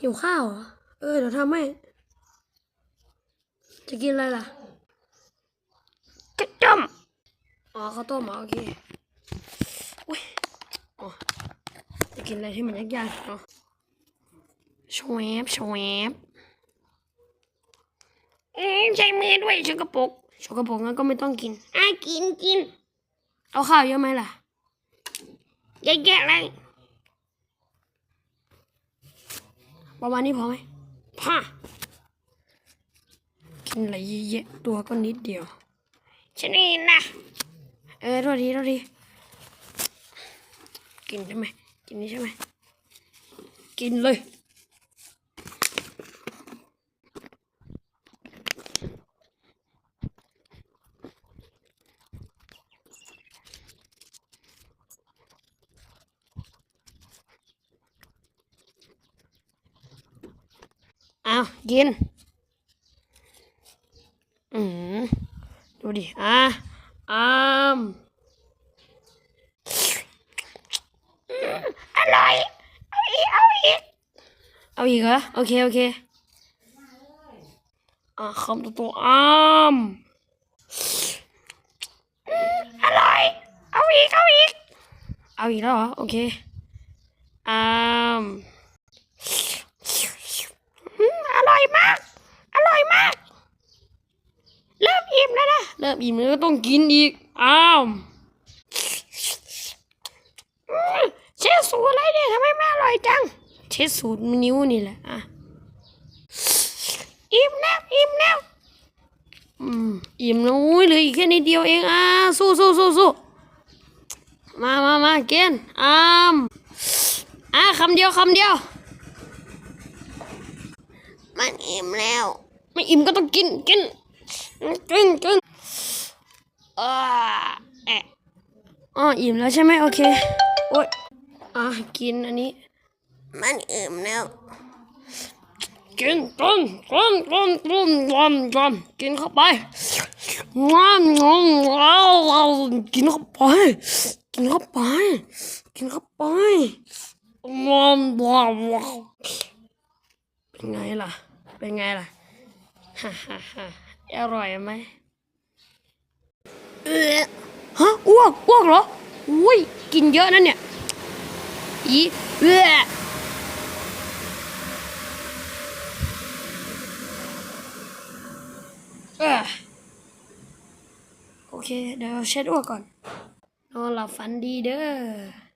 หิวข้าวเหรอ เออ เดี๋ยวทำให้ จะกินอะไรล่ะกระจ้มอ๋อข้าวต้มเหรอโอเคอุ้ยอ๋อจะกินอะไรที่มันยากๆเนาะชวบชวบอืมใช้มือด้วยสกปรกชกกระปรกงั้นก็ไม่ต้องกินอะกินกิน เอาข้าวเยอะไหมล่ะเยอะๆเลย ประมาณนี้พอไหมพ่อกินอะไรเยอะตัวก็นิดเดียวฉันนี่นะ เออรอดีรอดี กินใช่ไหมกินนี่ใช่ไหมกินเลย อากิน อืมดูดิ อะอามอร่อย เอาอีก เอาอีก เอาอีกเหรอ โอเค โอเค อะคำตัวตัวอามอร่อย เอาอีก เอาอีก เอาอีกแล้วเหรอ โอเคอาม อื มอร่อยมาก อร่อยมาก เริ่มอิ่มแล้วนะ เริ่มอิ่มแล้วก็ต้องกินอีกอามอืมเชฟสูอะไรเนี่ยทำไมไม่อร่อยจัง เช็ดสูตรนิ้วนี่แหละ อะ อิ่มแล้ว อิ่มแล้ว อืม อิ่มแล้วอุ้ยเหลืออีกแค่นิดเดียวเอง อะ สู้สู้สู้สู้มามามาเกณฑ์อามอะคำเดียวคำเดียว มันอิ่มแล้ว ไม่อิ่มก็ต้องกินกินกินกินเออแอะอ๋ออิ่มแล้วใช่ไหมโอเคโอ๊ยอะกินอันนี้ มันอิ่มแล้ว กินกินกินกินกินยำยำกินเข้าไปงามงามว้าวว้าวกินเข้าไปกินเข้าไปกินเข้าไปว้าวว้าวว้าวเป็นไงล่ะ เป็นไงล่ะฮ่าฮ่าฮ่าอร่อยไหมเออฮะอ้วกอ้วกเหรออุ้ยกินเยอะนั่นเนี่ยอีเอื้อเออโอเค เดี๋ยวเช็ดอ้วกก่อน นอนหลับฝันดีเด้อ